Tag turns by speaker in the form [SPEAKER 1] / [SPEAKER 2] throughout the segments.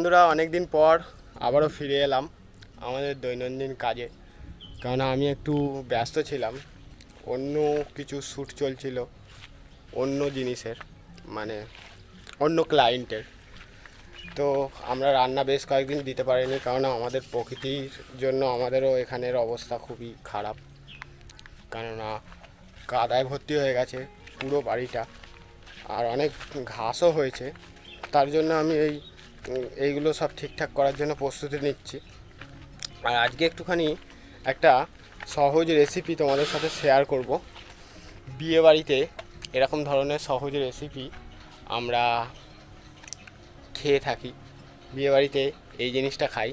[SPEAKER 1] বন্ধুরা অনেক দিন পর আবারও ফিরে এলাম আমাদের দৈনন্দিন কাজে। কারণ আমি একটু ব্যস্ত ছিলাম, অন্য কিছু শ্যুট চলছিল, অন্য জিনিসের মানে অন্য ক্লায়েন্টের তো আমরা রান্না বেশ কয়েকদিন দিতে পারিনি কারণ আমাদের প্রকৃতির জন্য আমাদেরও এখানের অবস্থা খুবই খারাপ। কেননা কাদায় ভর্তি হয়ে গেছে পুরো বাড়িটা, আর অনেক ঘাসও হয়েছে। তার জন্য আমি এই এইগুলো সব ঠিকঠাক করার জন্য প্রস্তুতি নিচ্ছি। আর আজকে একটুখানি একটা সহজ রেসিপি তোমাদের সাথে শেয়ার করব। বিয়ে বাড়িতে এরকম ধরনের সহজ রেসিপি আমরা খেয়ে থাকি। বিয়ে বাড়িতে এই জিনিসটা খাই।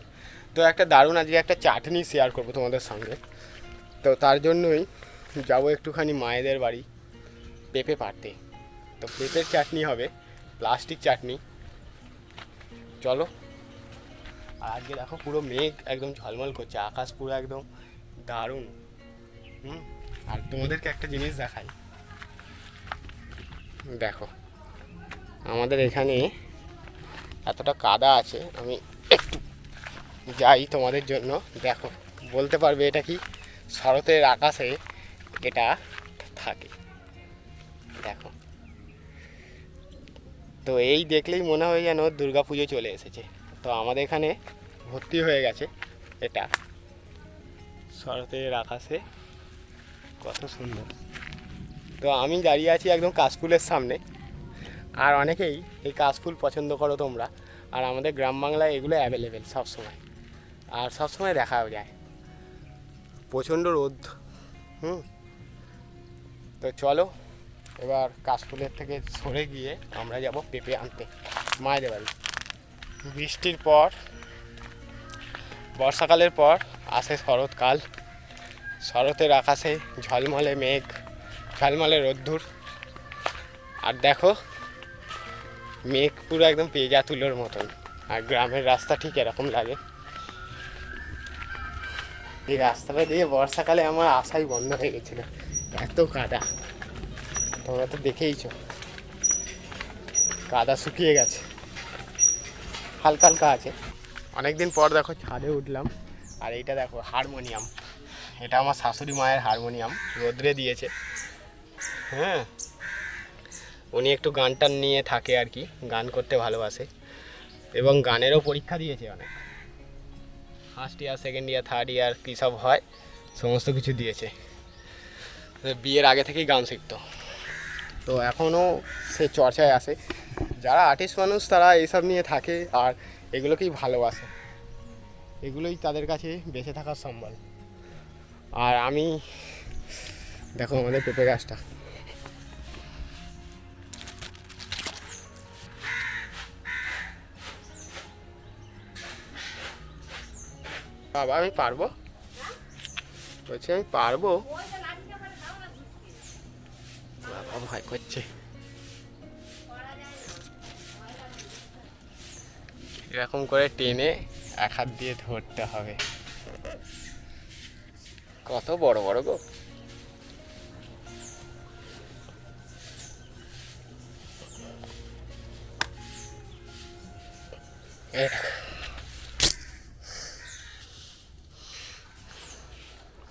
[SPEAKER 1] তো একটা দারুণ আজকে একটা চাটনি শেয়ার করব তোমাদের সঙ্গে। তো তার জন্যই যাব একটুখানি মায়েদের বাড়ি পেঁপে পাড়তে। তো পেঁপের চাটনি হবে প্লাস্টিক চাটনি। চলো। আর আজকে দেখো পুরো মেঘ একদম ঝলমল করছে, আকাশ পুরো একদম দারুণ। হুম? আর তোমাদেরকে একটা জিনিস দেখাই। দেখো, আমাদের এখানে এতটা কাদা আছে, আমি একটু যাই তোমাদের জন্য। দেখো, বলতে পারবে এটা কি? শরতের আকাশে এটা থাকে। তো এই দেখলেই মনে হয় যেন দুর্গা পুজো চলে এসেছে। তো আমাদের এখানে ভর্তি হয়ে গেছে এটা। শরতের আকাশে কত সুন্দর। তো আমি দাঁড়িয়ে আছি একদম কাশফুলের সামনে। আর অনেকেই এই কাশফুল পছন্দ করো তোমরা। আর আমাদের গ্রাম বাংলায় এগুলো অ্যাভেলেবেল সবসময়। আর সবসময় দেখাও যায়। প্রচণ্ড রোদ। হুম। তো চলো এবার কাশফুলের থেকে সরে গিয়ে আমরা যাব পেঁপে আনতে, মায়েদের বাড়ি। বৃষ্টির পর, বর্ষাকালের পর আসে শরৎকাল। শরতের আকাশে ঝলমলে মেঘ, ঝলমলে রোদ্দুর। আর দেখো, মেঘ পুরো একদম পেজা তুলোর মতন। আর গ্রামের রাস্তা ঠিক এরকম লাগে। এই রাস্তাটা দিয়ে বর্ষাকালে আমার আশাই বন্ধ হয়ে গেছিল। এত কাদা। তোমরা তো দেখেইছো। কাদা শুকিয়ে গেছে। হালকা হালকা আছে। অনেকদিন পর দেখো ছাদে উঠলাম। আর এইটা দেখো হারমোনিয়াম। এটা আমার শাশুড়ি মায়ের হারমোনিয়াম রোদ্রে দিয়েছে। হ্যাঁ। উনি একটু গান টান নিয়ে থাকে আর কি গান করতে ভালোবাসে। এবং গানেরও পরীক্ষা দিয়েছে অনেক। First year second year third year কী সব হয় সমস্ত কিছু দিয়েছে। বিয়ের আগে থেকেই গান শিখতো। তো এখনও সে চর্চায় আসে যারা আর্টিস্ট মানুষ, তারা এইসব নিয়ে থাকে আর এগুলোকেই ভালোবাসে। এগুলোই তাদের কাছে বেঁচে থাকার সম্বল। আর আমি, দেখো আমাদের পেঁপে গাছটা। বাবা, আমি পারব? বলছি আমি পারব। ভয় এরকম করে টেনে এক হাত দিয়ে ধরতে হবে। কত বড় বড় গো?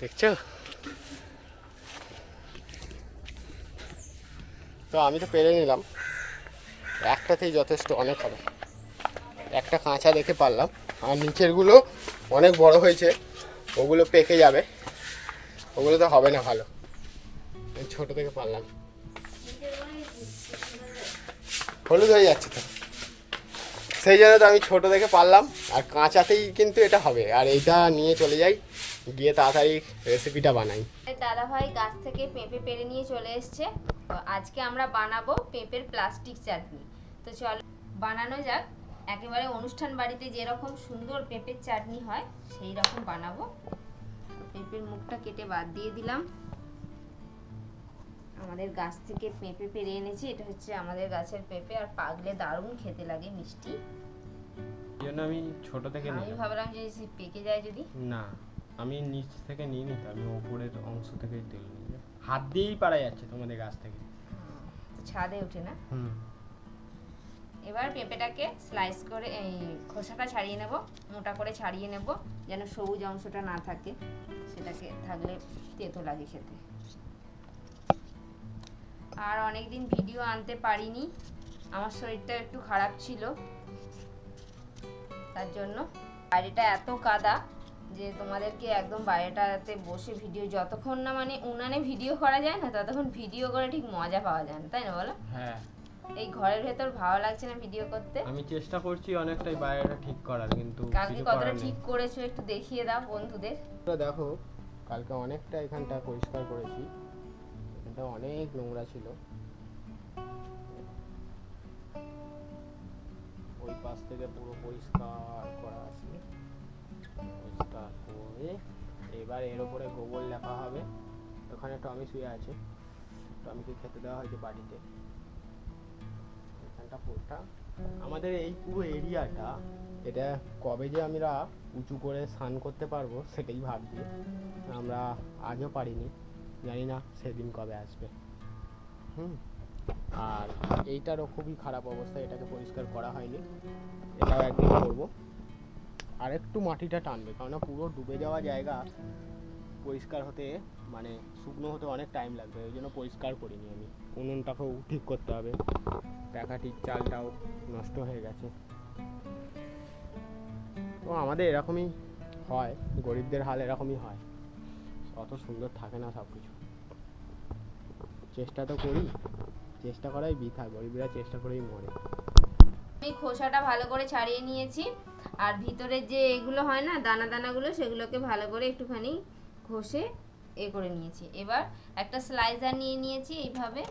[SPEAKER 1] দেখছ? তো আমি তো পেরে নিলাম। একটাতেই যথেষ্ট, অনেক হবে। একটা কাঁচা দেখে পারলাম। আর নিচেরগুলো অনেক বড় হয়েছে, ওগুলো পেকে যাবে। ওগুলো তো হবে না ভালো। ছোট থেকে পারলাম। হলুদ হয়ে যাচ্ছে তো। সেই জন্য তো আমি ছোট থেকে পারলাম, আর কাঁচাতেই কিন্তু এটা হবে। আর এইটা নিয়ে চলে যাই, গিয়ে তাড়াতাড়ি রেসিপিটা বানাই।
[SPEAKER 2] দাদা ভাই গাছ থেকে পেঁপে পেরে নিয়ে চলে এসছে। আজকে আমরা বানাবো পেঁপের প্লাস্টিক চাটনি। তো চলো, বানানো যাক। একেবারে অনুষ্ঠান বাড়িতে যেরকম সুন্দর পেঁপের চাটনি হয় সেই রকম বানাবো। পেঁপের মুখটা কেটে বাদ দিয়ে দিলাম। আমাদের গাছ থেকে পেঁপে পেরে এনেছি এটা হচ্ছে আমাদের গাছের পেঁপে আর পাগলে দারুণ খেতে লাগে মিষ্টি।
[SPEAKER 1] জন্য আমি ছোট থেকে
[SPEAKER 2] আমি ভাবলাম যে সে পেকে যায় যদি।
[SPEAKER 1] না আমি নিচ থেকে নিয়ে নিত আমি ওপরের অংশ থেকে তেল নিয়ে হাত দিয়েই পারা যাচ্ছে তোমাদের গাছ থেকে।
[SPEAKER 2] ছাদে ওঠে না?
[SPEAKER 1] হুম।
[SPEAKER 2] এবার পেঁপেটাকে স্লাইস করে, এই খোসাটা ছাড়িয়ে নেব, মোটা করে ছাড়িয়ে নেব, যেন সবুজ অংশটা না থাকে, সেটাকে থাকলে তেতো লাগে খেতে। আর অনেক দিন ভিডিও আনতে পারিনি, আমার শরীরটা একটু খারাপ ছিল, তার জন্য। বাইরেটা এত কাদা যে তোমাদেরকে একদম বাইরেটাতে বসে ভিডিও যতক্ষণ না মানে উনানে ভিডিও করা যায় না, ততক্ষণ ভিডিও করে ঠিক মজা পাওয়া যায় না, তাই না বলো?
[SPEAKER 1] হ্যাঁ।
[SPEAKER 2] এই ঘরের ভেতর ভালো লাগছে না ভিডিও করতে?
[SPEAKER 1] আমি চেষ্টা করছি অনেকটাই বাইরেটা ঠিক করার কিন্তু
[SPEAKER 2] কালকে কতটা ঠিক করেছ একটু দেখিয়ে দাও বন্ধুদের।
[SPEAKER 1] তো দেখো কালকে অনেকটা এখানটা পরিষ্কার করেছি। এখানটা অনেক নোংরা ছিল। ওই পাশ থেকে পুরো পরিষ্কার করা আছে। পরিষ্কার করে এবার এর উপরে গোবর লেখা হবে। ওখানে টমি শুয়ে আছে। টমিকে খেতে দেওয়া হয়েছে বাড়িতে এখানটা পুরোটা আমাদের এই পুরো এরিয়াটা এটা কবে যে আমরা উঁচু করে স্নান করতে পারব সেটাই ভাবছি। আমরা আজও পারিনি জানি না সেদিন কবে আসবে। হুম। আর এইটারও খুবই খারাপ অবস্থা এটাকে পরিষ্কার করা হয়নি। এটাও একদিন করব। আর একটু মাটিটা টানবে কেননা পুরো ডুবে যাওয়া জায়গা পরিষ্কার হতে মানে শুকনো হতে অনেক টাইম লাগবে ওই জন্য পরিষ্কার করিনি আমি। উনুনটাকেও ঠিক করতে হবে। প্যাকাটির চালটাও নষ্ট হয়ে গেছে। তো আমাদের এরকমই হয়, গরিবদের হাল এরকমই হয়। অত সুন্দর থাকে না সব কিছু চেষ্টা তো করি, চেষ্টা করাই বৃথা, গরিবরা চেষ্টা করেই মরে।
[SPEAKER 2] আমি খোসাটা ভালো করে ছাড়িয়ে নিয়েছি, আর ভিতরের যে এগুলো হয় না দানা দানাগুলো সেগুলোকে ভালো করে একটুখানি ঘষে এ করে নিয়েছি। এবার একটা স্লাইজার নিয়ে নিয়েছি এইভাবে,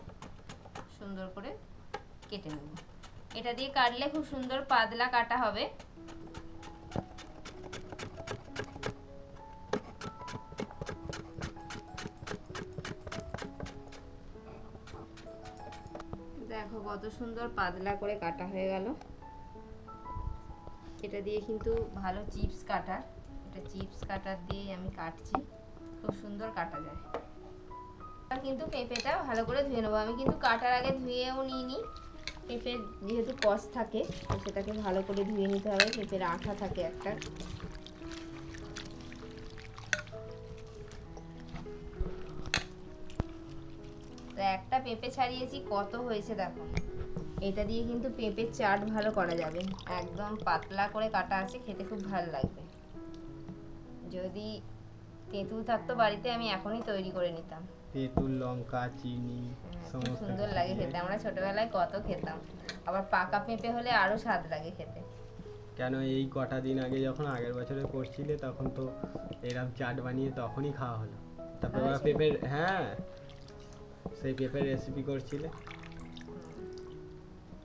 [SPEAKER 2] সুন্দর করে। কেটে নেব। এটা দিয়ে কাটলে খুব সুন্দর পাতলা কাটা হবে। দেখো কত সুন্দর পাতলা করে কাটা হয়ে গেল। এটা দিয়ে কিন্তু ভালো চিপস কাটার। এটা চিপস কাটার দিয়ে আমি কাটছি। খুব সুন্দর কাটা যায়। কিন্তু পেঁপেটা ভালো করে ধুয়ে নেব। আমি কিন্তু কাটার আগে ধুয়েও নিইনি। পেঁপে যেহেতু কষ থাকে সেটাকে ভালো করে ধুয়ে নিতে হবে। পেঁপের আঠা থাকে একটা। একটা পেঁপে ছাড়িয়েছি, কত হয়েছে দেখো। এটা দিয়ে কিন্তু পেঁপের চাট ভালো করা যাবে। একদম পাতলা করে কাটা আছে, খেতে খুব ভালো লাগবে। যদি তেঁতুল থাকতো বাড়িতে, আমি এখনই তৈরি করে নিতাম।
[SPEAKER 1] তেঁতুল লঙ্কা চিনি
[SPEAKER 2] খুব সুন্দর লাগে খেতে। আমরা ছোটবেলায় কত খেতাম। আবার পাকা পেঁপে হলে আরও স্বাদ লাগে খেতে।
[SPEAKER 1] কেন এই কটা দিন আগে যখন আগের বছরে করছিলে তখন তো এরকম চাট বানিয়ে তখনই খাওয়া হলো। তারপর ওরা। পেঁপের হ্যাঁ সেই পেঁপের রেসিপি করছিলে।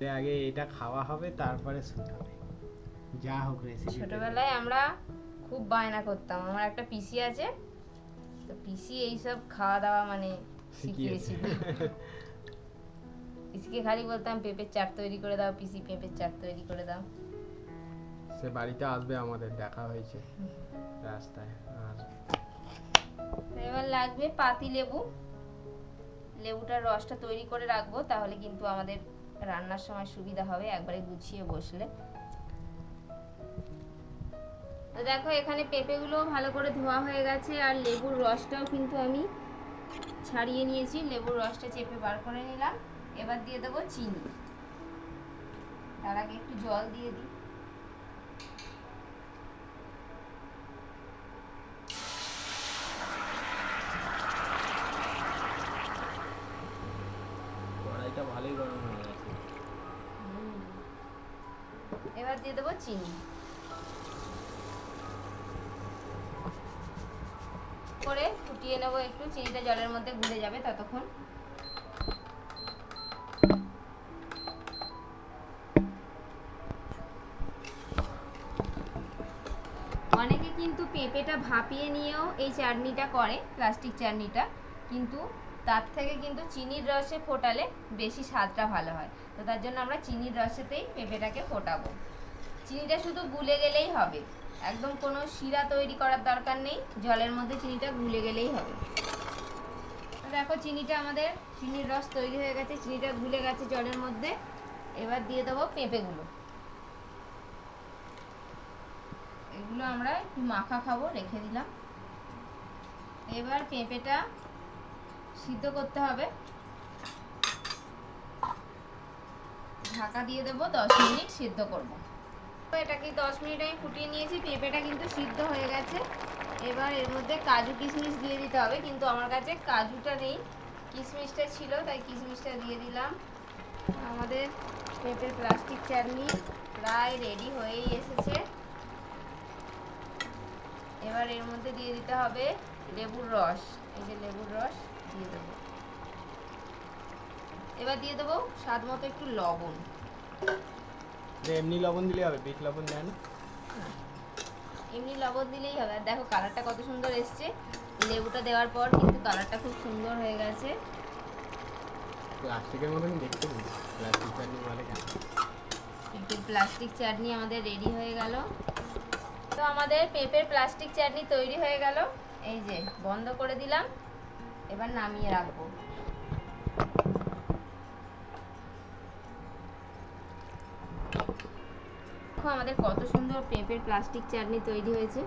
[SPEAKER 1] আগে এটা খাওয়া হবে তারপরে শুতে হবে। যা হোক রেসিপি
[SPEAKER 2] ছোটবেলায় আমরা খুব বায়না করতাম। আমার একটা পিসি আছে তো পিসি এইসব খাওয়া দাওয়া মানে
[SPEAKER 1] শিখিয়েছে।
[SPEAKER 2] শিখিয়েছিল পিসিকে খালি বলতাম পেঁপের চাট তৈরি করে দাও পিসি পেঁপের চাট তৈরি করে দাও
[SPEAKER 1] সে বাড়িতে আসবে আমাদের দেখা হয়েছে রাস্তায় আর
[SPEAKER 2] এবার লাগবে পাতি লেবু লেবুটার রসটা তৈরি করে রাখব তাহলে কিন্তু আমাদের রান্নার সময় সুবিধা হবে। একবারে গুছিয়ে বসলে। তো দেখো এখানে পেঁপেগুলো ভালো করে ধোয়া হয়ে গেছে আর লেবুর রসটাও কিন্তু আমি ছাড়িয়ে নিয়েছি। লেবুর রসটা চেপে বার করে নিলাম। এবার দিয়ে দেবো চিনি। তার আগে একটু জল দিয়ে দিই।
[SPEAKER 1] ভালোই গরম হয়ে গেছে।
[SPEAKER 2] এবার দিয়ে দেবো চিনি। করে ফুটিয়ে নেব একটু, চিনিটা জলের মধ্যে গুলে যাবে ততক্ষণ। অনেকে কিন্তু পেঁপেটা ভাপিয়ে নিয়েও এই চাটনিটা করে, প্লাস্টিক চাটনিটা, কিন্তু তার থেকে কিন্তু চিনির রসে ফোটালে বেশি স্বাদটা ভালো হয়। তো তার জন্য আমরা চিনির রসেতেই পেঁপেটাকে ফোটাবো। চিনিটা শুধু গুলে গেলেই হবে। একদম কোনো শিরা তৈরি করার দরকার নেই। জলের মধ্যে চিনিটা গুলে গেলেই হবে। দেখো চিনিটা আমাদের, চিনির রস তৈরি হয়ে গেছে, চিনিটা গুলে গেছে জলের মধ্যে। এবার দিয়ে দেবো পেঁপেগুলো। এগুলো আমরা একটু মাখা খাব, রেখে দিলাম। এবার পেঁপেটা সিদ্ধ করতে হবে। ঢাকা দিয়ে দেবো দশ মিনিট সিদ্ধ করব। এটাকে দশ মিনিট আমি ফুটিয়ে নিয়েছি, পেঁপেটা কিন্তু সিদ্ধ হয়ে গেছে। এবার এর মধ্যে কাজু কিশমিশ দিয়ে দিতে হবে, কিন্তু আমার কাছে কাজুটা নেই। কিশমিশটা ছিল, তাই কিশমিশটা দিয়ে দিলাম। আমাদের পেঁপের প্লাস্টিক চাটনি প্রায় রেডি হয়েই এসেছে। এবার এর মধ্যে দিয়ে দিতে হবে লেবুর রস। এই যে লেবুর রস দিয়ে দেবো। এবার দিয়ে দেবো স্বাদ মতো একটু লবণ।
[SPEAKER 1] যে এমনি লবণ দিলে হবে বিট লবণ দেন।
[SPEAKER 2] এমনি লবণ দিলেই হবে। আর দেখো কালারটা কত সুন্দর এসছে। লেবুটা দেওয়ার পর কিন্তু কালারটা খুব সুন্দর হয়ে গেছে।
[SPEAKER 1] প্লাস্টিকের মতন দেখতে প্লাস্টিক চাটনি বলে কেন?
[SPEAKER 2] পেঁপের প্লাস্টিক চাটনি আমাদের রেডি হয়ে গেল। তো আমাদের পেঁপের প্লাস্টিক চাটনি তৈরি হয়ে গেল। এই যে বন্ধ করে দিলাম। এবার নামিয়ে রাখব। আমাদের কত সুন্দর পেঁপের প্লাস্টিক চাটনি তৈরি হয়েছে।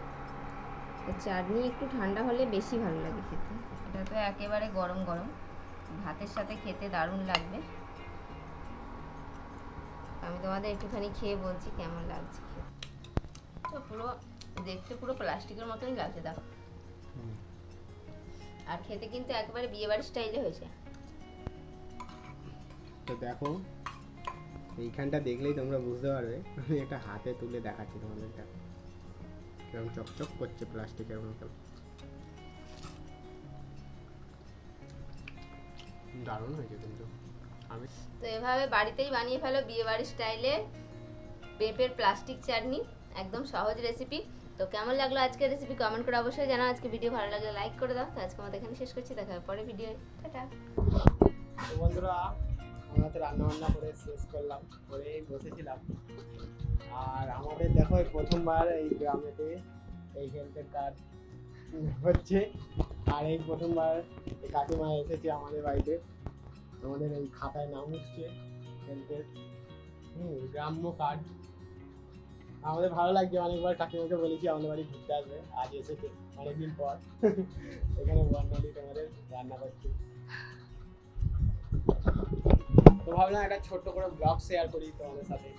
[SPEAKER 2] চাটনি একটু ঠান্ডা হলে বেশি ভালো লাগে খেতে। এটা তো একেবারে গরম গরম। ভাতের সাথে খেতে দারুণ লাগবে। আমি তোমাদের একটুখানি খেয়ে বলছি কেমন লাগছে খেতে। তো পুরো দেখতে পুরো প্লাস্টিকের মতনই লাগছে দেখো। আর খেতে কিন্তু একেবারে বিয়ে বাড়ির স্টাইলে হয়েছে।
[SPEAKER 1] তো দেখো এইখানটা দেখলেই তোমরা বুঝতে পারবে। আমি একটা হাতে তুলে দেখাচ্ছি তোমাদের দেখো কীরকম চকচক করছে প্লাস্টিকের মতো। দারুণ হয়েছে কিন্তু। আমি
[SPEAKER 2] তো এভাবে বাড়িতেই বানিয়ে ফেলো বিয়ে বাড়ির স্টাইলে। পেঁপের প্লাস্টিক চাটনি একদম সহজ রেসিপি তো কেমন লাগল আজকের রেসিপি কমেন্ট করে অবশ্যই জানাও। আজকে ভিডিও ভালো লাগলে লাইক করে দাও। তো আজকে আমাদের এখানে শেষ করছি। দেখা হবে পরে ভিডিও টাটা।
[SPEAKER 1] বন্ধুরা আমরা তো রান্না বান্না করে শেষ করলাম করে বসেছিলাম। আর আমাদের দেখো, এই প্রথমবার এই গ্রামেতে এই হেলথের কার্ড হচ্ছে। আর এই প্রথমবার এই কাকিমা এসেছে আমাদের বাড়িতে। আমাদের এই খাতায় নাম উঠছে হেলথের। হুম, গ্রাম্য কার্ড। আমাদের ভালো লাগছে, অনেকবার কাকিমাকে বলেছি আমাদের বাড়ি ঘুরতে আসবে। আজ এসেছে, অনেকদিন পর। এখানে বর্ণালী তোমাদের রান্না করছে। তো ভাবলাম একটা ছোট্ট করে ব্লগ শেয়ার করি তোমাদের সাথে।